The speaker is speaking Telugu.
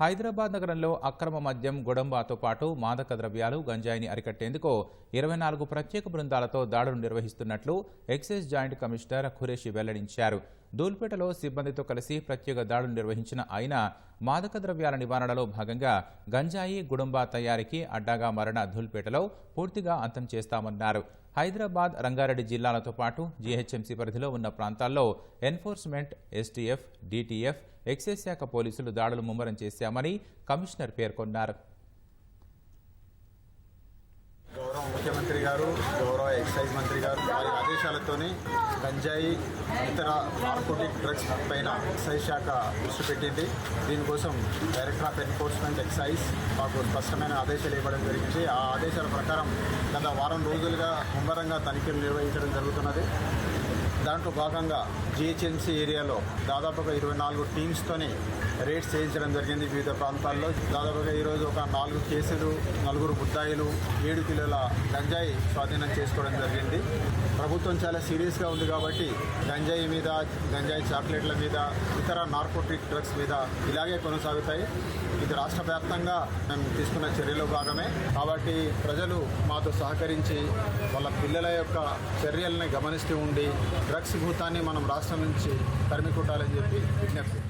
హైదరాబాద్ నగరంలో అక్రమ మద్యం గుడంబాతో పాటు మాదక ద్రవ్యాలు గంజాయిని అరికట్టేందుకు ఇరవై నాలుగు ప్రత్యేక బృందాలతో దాడులు నిర్వహిస్తున్నట్లు ఎక్సైజ్ జాయింట్ కమిషనర్ ఖురేషి వెల్లడించారు. దూల్పేటలో సిబ్బందితో కలిసి ప్రత్యేక దాడులు నిర్వహించిన ఆయన మాదక ద్రవ్యాల నివారణలో భాగంగా గంజాయి గుడుంబా తయారీకి అడ్డాగా మారిన ధూల్పేటలో పూర్తిగా అంతం చేస్తామన్నారు. హైదరాబాద్ రంగారెడ్డి జిల్లాలతో పాటు జీహెచ్ఎంసీ పరిధిలో ఉన్న ప్రాంతాల్లో ఎన్ఫోర్స్మెంట్ ఎస్టీఎఫ్ డీటీఎఫ్ ఎక్సైజ్ శాఖ పోలీసులు దాడులు ముమ్మరం చేశామని కమిషనర్ పేర్కొన్నారు గౌరవ ముఖ్యమంత్రి గారు గౌరవ ఎక్సైజ్ మంత్రి గారు వారి ఆదేశాలతోనే గంజాయి ఇతర నార్కోటిక్ డ్రగ్స్ పైన ఎక్సైజ్ శాఖ దృష్టి పెట్టింది. దీనికోసం డైరెక్టర్ ఆఫ్ ఎన్ఫోర్స్మెంట్ ఎక్సైజ్ మాకు స్పష్టమైన ఆదేశాలు ఇవ్వడం జరిగింది. ఆ ఆదేశాల ప్రకారం గత వారం రోజులుగా ముమ్మరంగా తనిఖీలు నిర్వహించడం జరుగుతున్నది. దాంట్లో భాగంగా జిహెచ్ఎంసీ ఏరియాలో దాదాపుగా ఇరవై నాలుగు టీమ్స్తోని రేట్స్ చేయించడం జరిగింది వివిధ ప్రాంతాల్లో. దాదాపుగా ఈరోజు ఒక నాలుగు కేసులు నలుగురు ముద్దాయిలు ఏడు కిలోల గంజాయి స్వాధీనం చేసుకోవడం జరిగింది. ప్రభుత్వం చాలా సీరియస్గా ఉంది కాబట్టి గంజాయి మీద గంజాయి చాక్లెట్ల మీద ఇతర నార్కోటిక్ డ్రగ్స్ మీద ఇలాగే కొనసాగుతాయి. ఇది రాష్ట్ర వ్యాప్తంగా మేము తీసుకున్న చర్యలో భాగమే. కాబట్టి ప్రజలు మాతో సహకరించి వాళ్ళ పిల్లల యొక్క చర్యల్ని గమనిస్తూ ఉండి డ్రగ్స్ భూతాన్ని మనం రాష్ట్రం నుంచి తరిమి కొట్టాలని చెప్పి విజ్ఞప్తి.